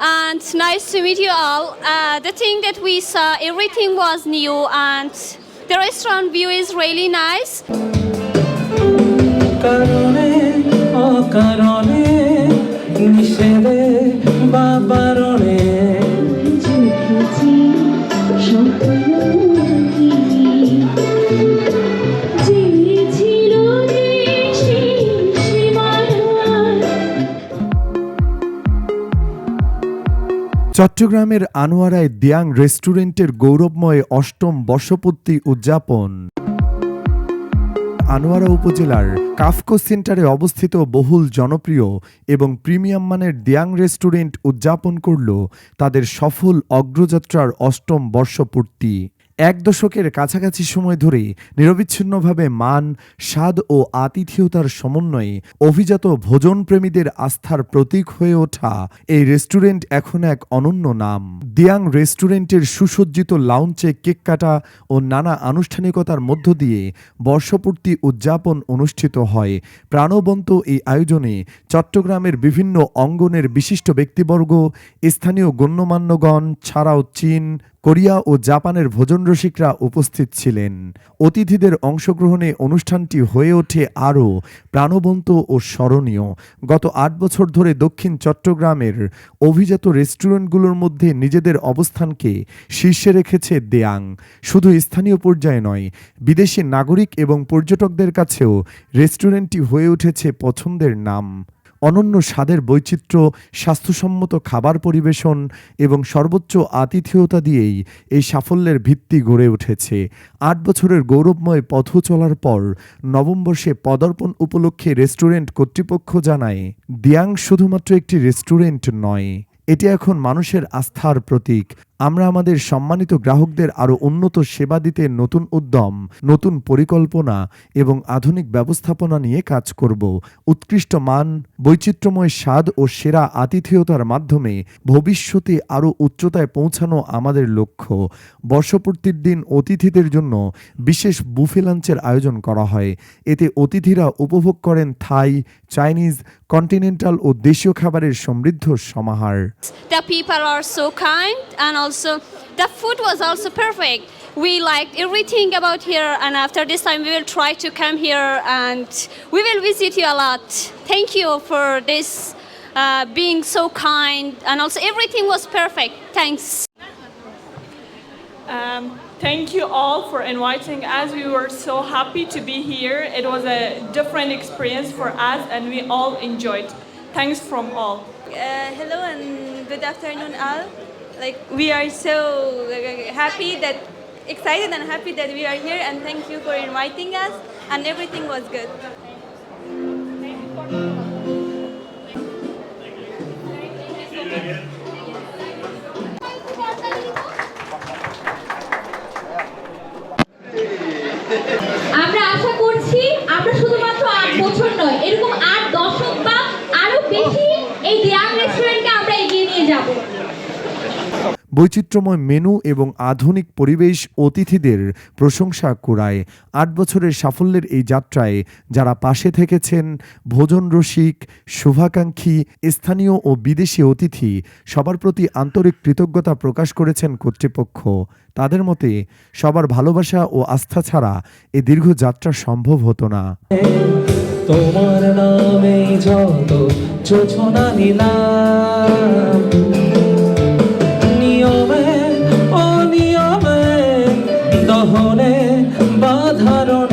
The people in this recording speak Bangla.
and nice to meet you all. Uh, the thing that we saw, everything was new, and the restaurant view is really nice. কারণে অকারণে নিষেধে বা চট্টগ্রামের আনোয়ারায় দিয়াং রেস্টুরেন্টের গৌরবময় অষ্টম বর্ষপূর্তি উদযাপন। আনোয়ারা উপজেলার কাফকো সেন্টারে অবস্থিত বহুল জনপ্রিয় এবং প্রিমিয়াম মানের দিয়াং রেস্টুরেন্ট উদযাপন করল তাদের সফল অগ্রযাত্রার অষ্টম বর্ষপূর্তি। এক দশকের কাছাকাছি সময় ধরে নিরবিচ্ছিন্নভাবে মান, স্বাদ ও আতিথেয়তার সমন্বয়ে অভিজাত ভোজনপ্রেমীদের আস্থার প্রতীক হয়ে ওঠা এই রেস্টুরেন্ট এখন এক অনন্য নাম। দিয়াং রেস্টুরেন্টের সুসজ্জিত লাউঞ্চে কেক কাটা ও নানা আনুষ্ঠানিকতার মধ্য দিয়ে বর্ষপূর্তি উদযাপন অনুষ্ঠিত হয়। প্রাণবন্ত এই আয়োজনে চট্টগ্রামের বিভিন্ন অঙ্গনের বিশিষ্ট ব্যক্তিবর্গ, স্থানীয় গণ্যমান্যগণ, ছাড়াও চীন কোরিয়া ও জাপানের ভোজন রসিকরা উপস্থিত ছিলেন। অতিথিদের অংশগ্রহণে অনুষ্ঠানটি হয়ে ওঠে আরও প্রাণবন্ত ও স্মরণীয়। গত আট বছর ধরে দক্ষিণ চট্টগ্রামের অভিজাত রেস্টুরেন্টগুলোর মধ্যে নিজেদের অবস্থানকে শীর্ষে রেখেছে দেয়াং। শুধু স্থানীয় পর্যায়ে নয়, বিদেশি নাগরিক এবং পর্যটকদের কাছেও রেস্টুরেন্টটি হয়ে উঠেছে পছন্দের নাম। অনন্য স্বাদের বৈচিত্র্য, স্বাস্থ্যসম্মত খাবার পরিবেশন এবং সর্বোচ্চ আতিথেয়তা দিয়েই এই সাফল্যের ভিত্তি গড়ে উঠেছে। আট বছরের গৌরবময় পথ চলার পর নববর্ষে পদার্পণ উপলক্ষে রেস্টুরেন্ট কর্তৃপক্ষ জানায়, দিয়াং শুধুমাত্র একটি রেস্টুরেন্ট নয়, এটি এখন মানুষের আস্থার প্রতীক। আমরা আমাদের সম্মানিত গ্রাহকদের আরও উন্নত সেবা দিতে নতুন উদ্যম, নতুন পরিকল্পনা এবং আধুনিক ব্যবস্থাপনা নিয়ে কাজ করব। উৎকৃষ্ট মান, বৈচিত্র্যময় স্বাদ ও সেরা আতিথেয়তার মাধ্যমে ভবিষ্যতে আরও উচ্চতায় পৌঁছানো আমাদের লক্ষ্য। বর্ষপূর্তির দিন অতিথিদের জন্য বিশেষ বুফে লাঞ্চের আয়োজন করা হয়। এতে অতিথিরা উপভোগ করেন থাই, চাইনিজ, কন্টিনেন্টাল ও দেশীয় খাবারের সমৃদ্ধ সমাহার। The food was also perfect. We liked everything about here, and after this time, we will try to come here and we will visit you a lot. Thank you for this uh, being so kind, and also everything was perfect. Thanks. Um, thank you all for inviting us. We were so happy to be here. It was a different experience for us, and we all enjoyed. Thanks from all. Uh, hello and good afternoon all. Like we are so uh, happy that excited and happy that we are here and thank you for inviting us and everything was good. আমরা আশা করছি আমরা শুধুমাত্র আট বছর নয় এরকম আট দশক বা আরও বেশি এই দিয়াং রেস্টুরেন্টকে আমরা এগিয়ে নিয়ে যাব বৈচিত্র্যময় মেনু এবং আধুনিক পরিবেশ অতিথিদের প্রশংসা কুড়ায়। আট বছরের সাফল্যের এই যাত্রায় যারা পাশে থেকেছেন, ভোজন রসিক, শুভাকাঙ্ক্ষী, স্থানীয় ও বিদেশি অতিথি, সবার প্রতি আন্তরিক কৃতজ্ঞতা প্রকাশ করেছেন কর্তৃপক্ষ। তাদের মতে, সবার ভালোবাসা ও আস্থা ছাড়া এ দীর্ঘ যাত্রা সম্ভব হতো না। তোমার নামে যত যোছনা নিলাম ধারণা